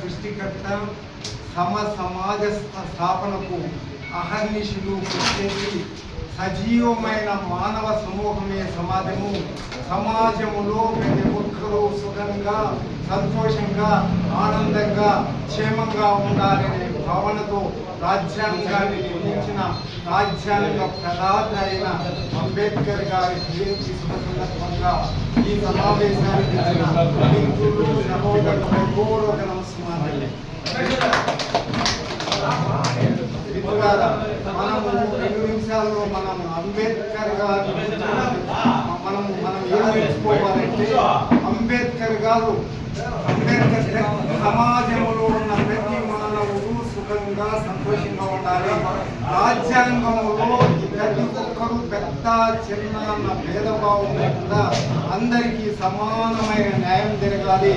సృష్టికర్త సమ సమాజ స్థాపనకు అహర్నిషులు కృషి సజీవమైన మానవ సమూహమే సమాజము. సమాజములో ప్రతి ఒక్కరూ సుఖంగా సంతోషంగా ఆనందంగా క్షేమంగా ఉండాలనే భావనతో రాజ్యాంగాన్ని నిర్మించిన రాజ్యాంగ ప్రదాత అయిన అంబేద్కర్ గారి జయంతి సందర్భంగా ఈ సమావేశానికి మిత్రులు సహోదరులకు పూర్వక మనము రెండు నిమిషాల్లో మనం అంబేద్కర్ గారు మనం మనం ఏం నేర్చుకోవాలంటే అంబేద్కర్ గారు అంబేద్కర్ సమాజంలో ఉన్న ప్రతి మానవుడు సుఖంగా సంతోషంగా ఉండాలి. రాజ్యాంగంలో ప్రతి ఒక్కరు పెద్ద చిన్న అన్న భేదభావం లేకుండా అందరికీ సమానమైన న్యాయం జరగాలి.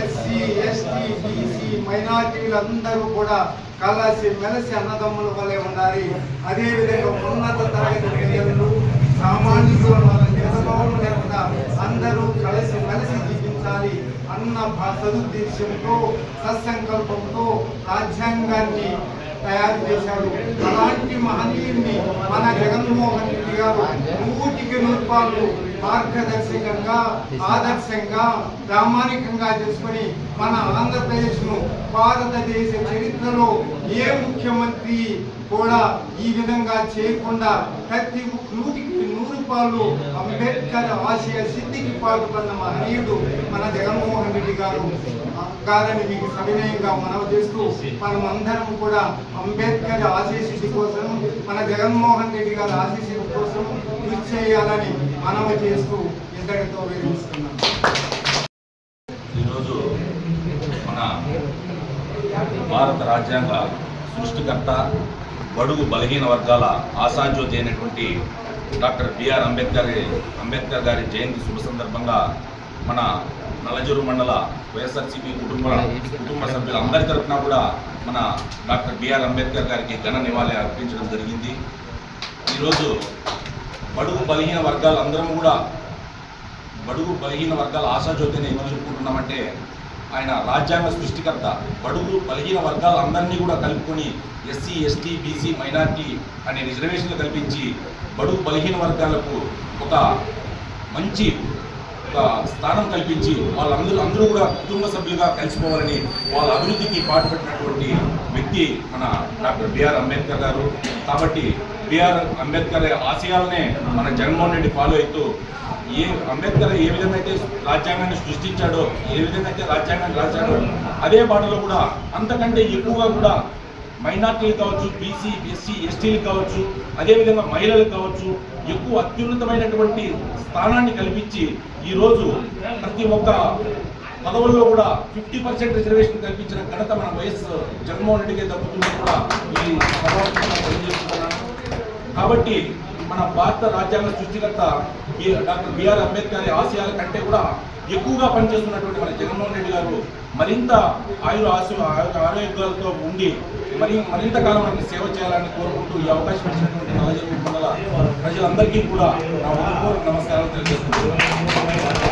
ఎస్సీ ఎస్టీ బీసీ మైనార్టీలందరూ కూడా కలిసి మెలిసి అన్నదమ్ముల వలె ఉండాలి. అదేవిధంగా ఉన్నత తరగతి ప్రజలు సామాజిక భేదభావం లేకుండా అందరూ కలిసి కలిసి జీవించాలి అన్న సదుద్దేశంతో సత్సంకల్పంతో రాజ్యాంగాన్ని తయారు చేశాడు. అలాంటి మహనీయుడిని మన జగన్మోహన్ రెడ్డి గారు నూటికి నూర్పాలు మార్గదర్శకంగా ఆదర్శంగా ప్రామాణికంగా చేసుకొని మన ఆంధ్రప్రదేశ్ను భారతదేశ చరిత్రలో ఏ ముఖ్యమంత్రి కూడా ఈ విధంగా చేయకుండా ప్రతి నూటికి నూరు పాలు అంబేద్కర్ ఆశయ సిద్ధికి పాటుపడిన మహనీయుడు మన జగన్మోహన్ రెడ్డి గారు గారని మీకు సవినయంగా మనవి చేస్తూ మనం అందరం కూడా అంబేద్కర్ ఆశయ సిద్ధి కోసం మన జగన్మోహన్ రెడ్డి గారి ఆశీస్సుల కోసం కృషి చేయాలని మనవి చేస్తూ ఇంతటితో విరమిస్తున్నాం. ఈరోజు మన భారత రాజ్యాంగ సృష్టికర్త బడుగు బలహీన వర్గాల ఆశాజ్యోతి అయినటువంటి డాక్టర్ బిఆర్ అంబేద్కర్ అంబేద్కర్ గారి జయంతి శుభ సందర్భంగా మన నల్లజూరు మండల వైఎస్ఆర్సీపీ కుటుంబ కుటుంబ సభ్యులందరి తరఫున కూడా మన డాక్టర్ బిఆర్ అంబేద్కర్ గారికి ఘన నివాళి అర్పించడం జరిగింది. ఈరోజు బడుగు బలహీన వర్గాలు అందరం కూడా బడుగు బలహీన వర్గాల ఆశాజ్యోతిని ఏమని చెప్పుకుంటున్నామంటే ఆయన రాజ్యాంగ సృష్టికర్త బడుగు బలహీన వర్గాల అందరినీ కూడా కలుపుకొని ఎస్సీ ఎస్టీ బీసీ మైనార్టీ అనే రిజర్వేషన్లు కల్పించి బడుగు బలహీన వర్గాలకు ఒక మంచి ఒక స్థానం కల్పించి వాళ్ళందరూ అందరూ కూడా కుటుంబ సభ్యులుగా కలిసిపోవాలని వాళ్ళ అభివృద్ధికి పాటుపడినటువంటి వ్యక్తి మన డాక్టర్ బిఆర్ అంబేద్కర్ గారు. కాబట్టి బిఆర్ అంబేద్కర్ ఆశయాలనే మన జగన్మోహన్ రెడ్డి ఫాలో అవుతూ ఏ అంబేద్కర్ ఏ విధంగా అయితే రాజ్యాంగాన్ని సృష్టించాడో ఏ విధంగా అయితే రాజ్యాంగాన్ని రాశాడో అదే బాటలో కూడా అంతకంటే ఎక్కువగా కూడా మైనార్టీలు కావచ్చు బీసీ ఎస్సీ ఎస్టీలు కావచ్చు అదేవిధంగా మహిళలు కావచ్చు ఎక్కువ అత్యున్నతమైనటువంటి స్థానాన్ని కల్పించి ఈరోజు ప్రతి ఒక్క పదవుల్లో కూడా ఫిఫ్టీ పర్సెంట్ రిజర్వేషన్ కల్పించిన ఘనత మన వైఎస్ జగన్మోహన్ రెడ్డికే దక్కుతుందని కూడా ఈ సభాముఖంగా తెలియజేస్తున్నాను. కాబట్టి మన భారత రాజ్యాంగ సృష్టికర్త డాక్టర్ బిఆర్ అంబేద్కర్ ఆశయాల కంటే కూడా ఎక్కువగా పనిచేస్తున్నటువంటి మన జగన్మోహన్ రెడ్డి గారు మరింత ఆయుర ఆశ ఆరోగ్యాలతో ఉండి మరి మరింత కాలం మనకి సేవ చేయాలని కోరుకుంటూ ఈ అవకాశం ఇచ్చినటువంటి నల్లజర్ల మండల ప్రజలందరికీ కూడా నా నమస్కారాలు తెలియజేస్తున్నాను.